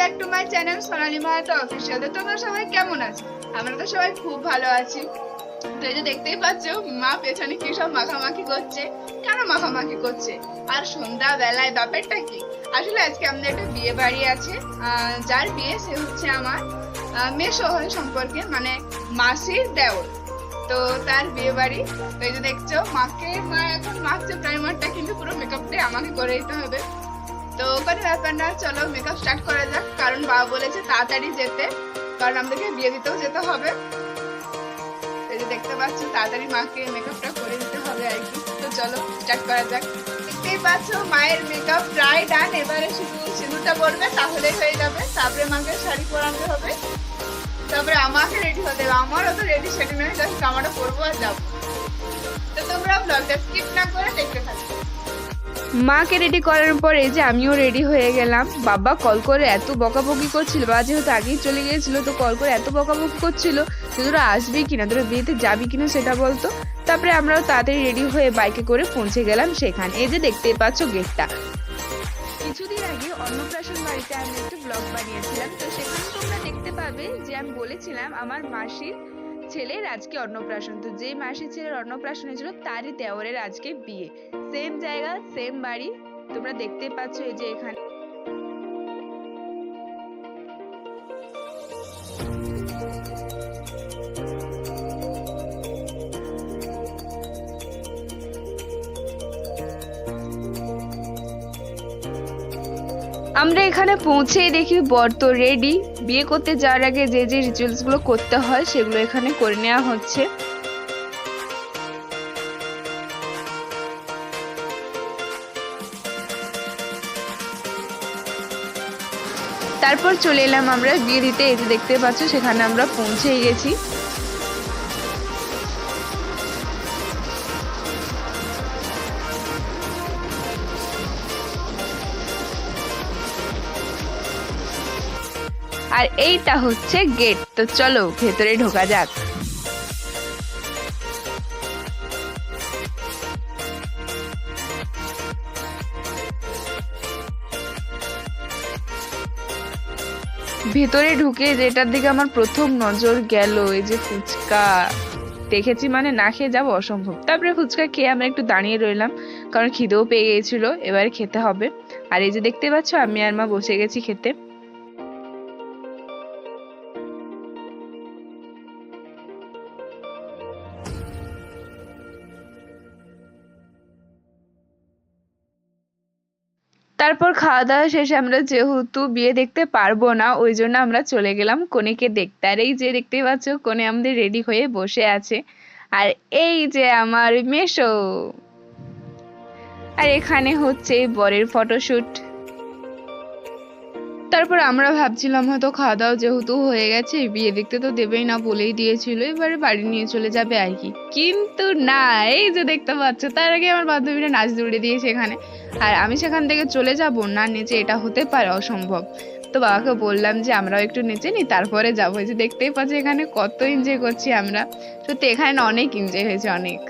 Back to my channel Sonali Mahato official তোমরা সবাই কেমন আছো? আমরা তো সবাই খুব ভালো আছি। তো এই যে দেখতেই পাচ্ছ, মা পেছনে কি সব মাখামাখি করছে? কেন মাখামাখি করছে? আর সন্ধ্যা বেলায় ব্যাপারটা কি? আসলে আজকে আমাদের একটা বিয়ে বাড়ি আছে। যার বিয়ে সে হচ্ছে আমার মেসো হয় সম্পর্কে মানে মাসির দেওর। তো তার বিয়ে বাড়ি, তো এই যে দেখছ, মাকে, মা এখন মাখছে প্রাইমারটা কিন্তু পুরো মেকআপটাই আমাকে করে দিতে হবে। তো কোনো ব্যাপার না চলো মেকআপ স্টার্ট করা যাক। কারণ বাবা বলেছে তাড়াতাড়ি যেতে, কারণ আমাদেরকে বিয়ে দিতেও যেতে হবে। যে দেখতে পাচ্ছ, তাড়াতাড়ি মাকে মেকআপটা করে দিতে হবে আর কি। তো চলো স্টার্ট করা যাক। দেখতেই পাচ্ছ, মায়ের মেকআপ প্রায় ডান এবারে শুধু সিঁদুরটা পরবে, তাহলেই হয়ে যাবে। তারপরে মাকে শাড়ি পরাতে হবে। তারপরে আমাকে রেডি হতে হবে। আমারও তো রেডি সেটি নয় জাস্ট জামাটা পরবো আর যাব। তো তোমরা ব্লগটা স্কিপ না করে দেখতে থাকো। মাকে রেডি করার পর যে আমিও রেডি হয়ে গেলাম। বাবা কল করে এত বকাবকি করছিল বাবা যেহেতু আগেই চলে গিয়েছিল, তো কল করে এত বকাবকি করছিল যে তোরা আসবি কিনা, তোরা বিয়েতে যাবি কিনা সেটা বলতো। তারপরে আমরাও তাড়াতাড়ি রেডি হয়ে বাইকে করে পৌঁছে গেলাম সেখানে। এই যে দেখতেই পাচ্ছ গেটটা কিছুদিন আগে অন্নপ্রাশন বাড়িতে আমি একটু ব্লগ বানিয়েছিলাম, তো সেখানে তোমরা দেখতে পাবে যে আমি বলেছিলাম আমার মাসির ছেলের আজকে অন্নপ্রাশন। তো যে মাসির ছেলের অন্নপ্রাশন হয়েছিল, তারই দেওরের আজকে বিয়ে। সেম জায়গা সেম বাড়ি। তোমরা দেখতে পাচ্ছ এই যে এখানে। আমরা এখানে পৌঁছেই দেখি বর তো রেডি বিয়ে করতে যাওয়ার আগে যে যে রিচুয়ালসগুলো করতে হয়, সেগুলো এখানে করে নেওয়া হচ্ছে। তারপর চলে এলাম আমরা, বিয়ে দিতে যে দেখতে পাচ্ছ, সেখানে আমরা পৌঁছেই গেছি। আর এইটা হচ্ছে গেট তো চলো, ভেতরে ঢোকা যাক। ভেতরে ঢুকে যেটার দিকে আমার প্রথম নজর গেল, এই যে ফুচকা। দেখেছি মানে না খেয়ে যাব অসম্ভব। তারপরে ফুচকা খেয়ে আমরা একটু দাঁড়িয়ে রইলাম, কারণ খিদেও পেয়ে গিয়েছিল, এবারে খেতে হবে। আর এই যে দেখতে পাচ্ছ, আমি আর মা বসে গেছি খেতে। তারপর খাওয়া দাওয়া শেষে আমরা যেহেতু বিয়ে দেখতে পারব না, ওই জন্য আমরা চলে গেলাম কনেকে দেখতে। আর এই যে দেখতেই পাচ্ছ, কনে আমাদের রেডি হয়ে বসে আছে। আর এই যে আমার মেশো। আর এখানে হচ্ছে বরের ফটোশুট তারপর আমরা ভাবছিলাম হয়তো খাওয়া দাওয়া যেহেতু হয়ে গেছে, বিয়ে দেখতে তো দেবেই না বলেই দিয়েছিল, এবারে বাড়ি নিয়ে চলে যাবে আর কি। কিন্তু না, এই যে দেখতে পাচ্ছ, তার আগে আমার বান্ধবীরা নাচ দৌড়ে দিয়েছে এখানে। আর আমি সেখান থেকে চলে যাব, না নিচে এটা হতে পারে অসম্ভব। তো বাবাকে বললাম যে আমরাও একটু নিচে নি তারপরে যাব। যে দেখতেই পাচ্ছি এখানে কত এনজয় করছি আমরা। সত্যি এখানে অনেক এনজয় হয়েছে, অনেক।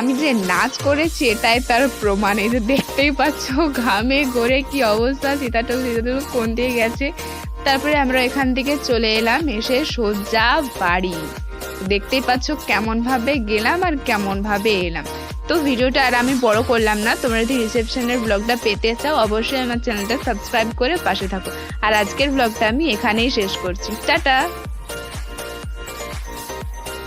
আমি যে নাচ করেছি, এটাই তার প্রমাণ। এই যে দেখতেই পাচ্ছ, ঘামে গড়ে কি অবস্থা সীতাটুক সীতাটুক কোন দিয়ে গেছে। তারপরে আমরা এখান থেকে চলে এলাম, এসে সোজা বাড়ি। দেখতেই পাচ্ছ কেমন ভাবে গেলাম আর কেমন ভাবে এলাম। তো ভিডিওটা আর আমি বড় করলাম না, তোমরা যদি রিসেপশনের ব্লগটা পেতে চাও, অবশ্যই আমার চ্যানেলটা সাবস্ক্রাইব করে পাশে থাকো। আর আজকের ব্লগটা আমি এখানেই শেষ করছি। টাটা!